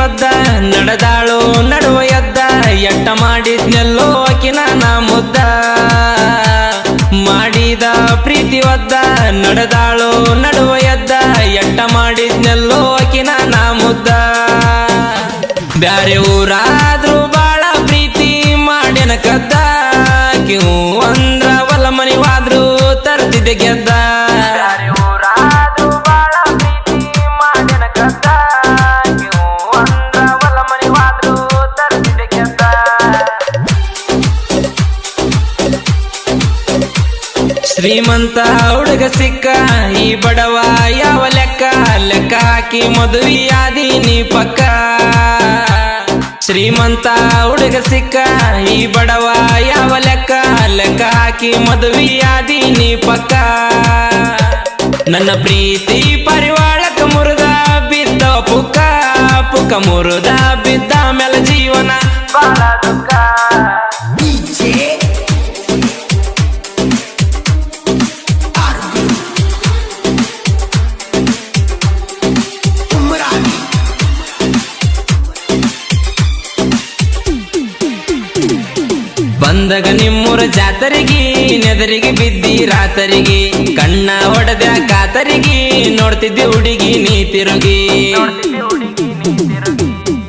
ಒದ್ದ ನಡೆದಾಳು ನಡುವ ಎದ್ದ ಎಟ್ಟ ಮಾಡಿದ್ನೆಲ್ಲೋ ಅಕಿನ ನಾ ಮುದ್ದ ಮಾಡಿದ ಪ್ರೀತಿ ಒದ್ದ ನಡೆದಾಳು ನಡುವ ಎದ್ದ ಎಟ್ಟ ಮಾಡಿದ್ನೆಲ್ಲೋ ನಾ ಮುದ್ದ ಬ್ಯಾರೆ ಊರಾದ್ರೂ ಬಾಳ ಪ್ರೀತಿ ಮಾಡ್ಯನ ಕದ್ದ. ಕಿವು ಅಂದ್ರ ಹೊಲ ಮನಿವಾದ್ರು ತರ್ತಿದ್ದೆ ಗೆದ್ದ. ಶ್ರೀಮಂತ ಹುಡುಗ ಸಿಕ್ಕ ಈ ಬಡವ ಯಾವ ಲೆಕ್ಕ? ಲೆಕ್ಕ ಹಾಕಿ ಮದುವೆಯಾದಿ ನೀ ಪಕ್ಕ. ಶ್ರೀಮಂತ ಹುಡುಗ ಸಿಕ್ಕ ಈ ಬಡವ ಯಾವ ಲೆಕ್ಕ? ಲೆಕ್ಕ ಹಾಕಿ ಮದುವೆಯಾದಿ ನೀ ಪಕ್ಕ. ನನ್ನ ಪ್ರೀತಿ ಪರಿವಾಳಕ ಮುರುದ ಬಿದ್ದ ಪುಕ್ಕ. ಪುಕ್ಕ ಮುರುದ ಬಿದ್ದ ಮೇಲೆ ಜೀವನ ಬಹಳ ದುಃಖ. ಜಾತರಿಗೆ ನೆದರಿಗೆ ಬಿದ್ದಿ ರಾತರಿಗೆ ಕಣ್ಣ ಹೊಡೆದ ಕಾತರಿಗೆ ನೋಡ್ತಿದ್ದೆ ಹುಡುಗಿ ನೀ ತಿರುಗಿ.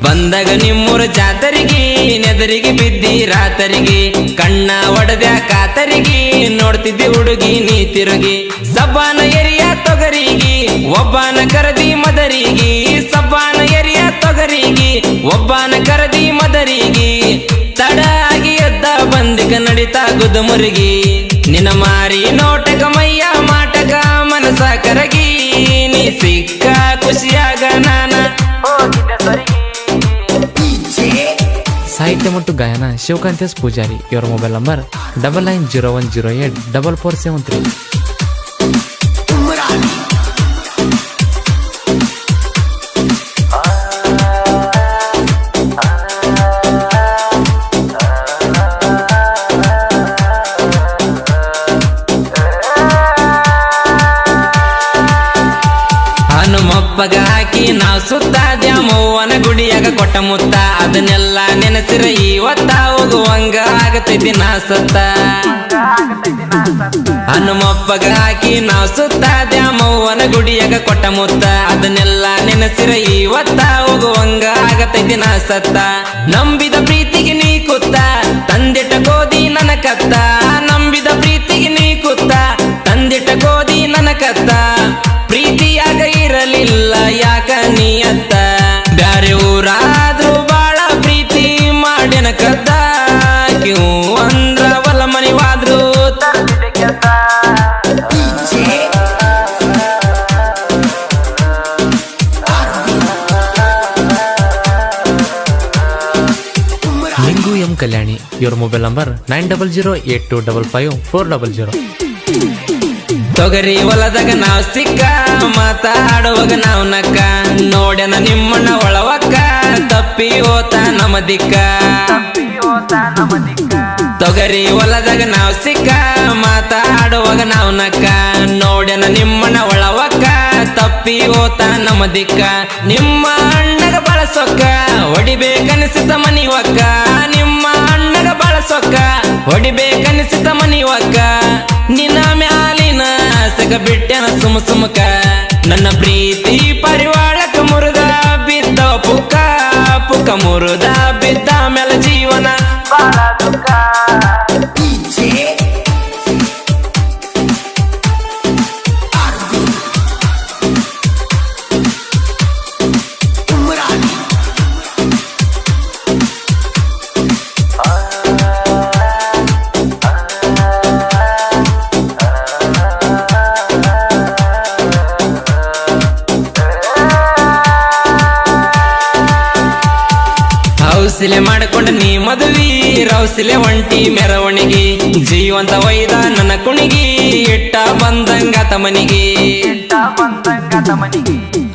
ಬಂದಾಗ ನಿಮ್ಮೂರ ಜಾತರಿಗೆ ನೆದರಿಗೆ ಬಿದ್ದಿ ರಾತರಿಗೆ ಕಣ್ಣ ಒಡೆದ ಕಾತರಿಗೆ ನೋಡ್ತಿದ್ದೆ ಹುಡುಗಿ ನೀ ತಿರುಗಿ. ಸಬ್ಬಾನ ಎರಿಯ ತೊಗರಿಗೆ ಒಬ್ಬಾನ ಕರದಿ ಮದರಿಗೆ ಸಬ್ಬಾನ ಎರಿಯ ತೊಗರಿಗೆ ಒಬ್ಬಾನ ಕರದಿ ನಡಿತಾ ಗುದುಮುರುಗಿ ನಿನ್ನ ಮಾರಿ ನೋಟಕ ಮಯ್ಯ ಮಾಟಕ ಮನಸ ಕರಗಿ. ನೀ ಸಿಕ್ಕ ಖುಷಿಯಾಗ ನಾನ ಸಾಹಿತ್ಯ ಮತ್ತು ಗಾಯನ ಶಿವಕಾಂತ್ ಎಸ್ ಪೂಜಾರಿ. ಇವರ mobile number double nine zero one zero eight double four seven three. ಹನುಮಪ್ಪಗ ಹಾಕಿ ನಾವು ಸುತ್ತ ದ್ಯಾಮವ್ವನ ಗುಡಿಯಾಗ ಕೊಟ್ಟ ಮುತ್ತ. ಅದನ್ನೆಲ್ಲ ನೆನೆಸಿರ ಇವತ್ತ ಹೋಗುವಂಗ ಆಗತೈತಿ ನಾ ಸತ್ತ. ಹನುಮಪ್ಪಗ ಹಾಕಿ ನಾವು ಸುತ್ತ ದ್ಯಾಮವ್ವನ ಗುಡಿಯಾಗ ಕೊಟ್ಟ ಮುತ್ತ. ಅದನ್ನೆಲ್ಲ ನೆನೆಸಿರ ಇವತ್ತ ಹೋಗುವಂಗ ಆಗತೈತಿ ನಾ ಸತ್ತ. ನಂಬಿದ ಪ್ರೀತಿಗೆ Umrani ಎಂ ಕಲ್ಯಾಣಿ. ಇವರ mobile number nine double zero eight two double five four double zero ತೊಗರಿ ಹೊಲದಾಗ ನಾವ್ ಸಿಕ್ಕ ಮಾತಾಡುವಾಗ ನಾವ್ ನಕ್ಕ. ನೋಡ್ಯನ ನಿಮ್ಮಣ್ಣ ಒಳವಕ್ಕ, ತಪ್ಪಿ ಓತ ನಮ್ಮ ದಿಕ್ಕ. ತೊಗರಿ ಹೊಲದಾಗ ನಾವ್ ಸಿಕ್ಕ ಮಾತಾಡುವಾಗ ನಾವ್ ನಕ್ಕ. ನೋಡ್ಯನ ನಿಮ್ಮಣ್ಣ ಒಳವಕ್ಕ, ತಪ್ಪಿ ಓತ ನಮ್ಮ ದಿಕ್ಕ. ನಿಮ್ಮ ಅಣ್ಣಗ ಬಳಸೊಕ್ಕ ಹೊಡಿಬೇಕನಿಸಿದ ಮನಿ ಒಕ್ಕ ನಿಮ್ಮ ಅಣ್ಣಗ ಬಳಸೊಕ್ಕ ಹೊಡಿಬೇಕನಿಸಿದ ಮನಿ ಒಕ್ಕ ನಿನ್ನ ಮ್ಯಾಲಿನ ಸಗ ಬಿಟ್ಟೆನ ಸುಮ ಸುಮಕ? ನನ್ನ ಪ್ರೀತಿ ಹೌಸಿಲೆ ಮಾಡ್ಕೊಂಡ ನೀ ಮದುವಿ, ರೌಸಿಲೆ ಒಂಟಿ ಮೆರವಣಿಗೆ. ಜೀವಂತ ವೈದ ನನ್ನ ಕುಣಿಗಿ, ಇಟ್ಟ ಬಂದಂಗ ತಮನಿಗೆ.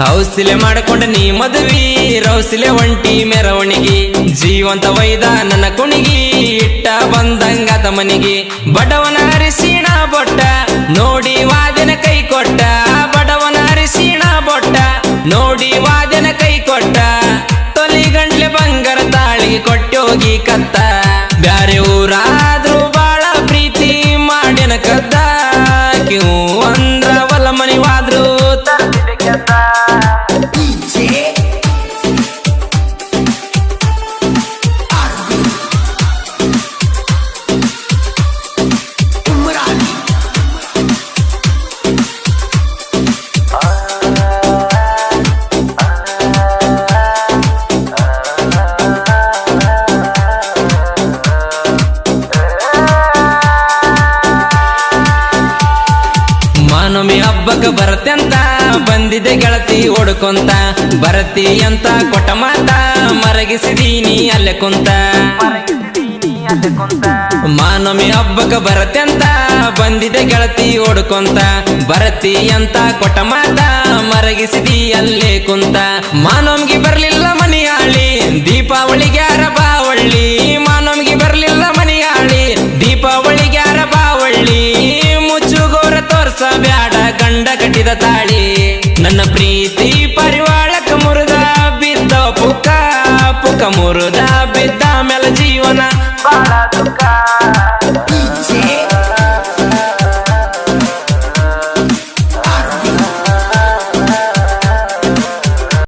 ಹೌಸಿಲೆ ಮಾಡ್ಕೊಂಡ ನೀ ಮದುವಿ, ರೌಸಿಲೆ ಒಂಟಿ ಮೆರವಣಿಗೆ. ಜೀವಂತ ವೈದ ನನ್ನ ಕುಣಿಗಿ, ಇಟ್ಟ ಬಂದಂಗ ತಮನಿಗೆ. ಬಡವನ ಅರಿಶಿಣ ಬೊಟ್ಟ, ನೋಡಿ ವಾದಿನ ಕೈ ಕೊಟ್ಟ. ಬಡವನ ಅರಿಶಿಣ ಬೊಟ್ಟ, ನೋಡಿ ವಾದಿನ 孤单。ಹಬ್ಬಕ್ಕೆ ಬರತ್ತೆಂತ ಬಂದಿದೆ ಗೆಳತಿ ಓಡ್ಕೊಂತ. ಬರತಿ ಅಂತ ಕೊಟ್ಟ ಮಾತ, ಮರಗಿಸಿದೀನಿ ಅಲ್ಲೇ ಕುಂತ. ಮಾನಮಿ ಹಬ್ಬಕ್ಕೆ ಬರತ್ತೆಂತ ಬಂದಿದೆ ಗೆಳತಿ ಓಡ್ಕೊಂತ. ಬರತಿ ಅಂತ ಕೊಟ್ಟ ಮಾತ, ಮರಗಿಸಿದಿ ಅಲ್ಲೇ ಕುಂತ. ಮಾನಮ್ಗೆ ಬರ್ಲಿಲ್ಲ ಮನಿಯಾಳಿ, ದೀಪಾವಳಿಗೆ ಅರಬಾವಳ್ಳಿ ಬಾವಳ್ಳಿ ಮುರಿದ ಬಿದ್ದ ಮೇಲೆ ಜೀವನ ಬಹಳ ದುಃಖ.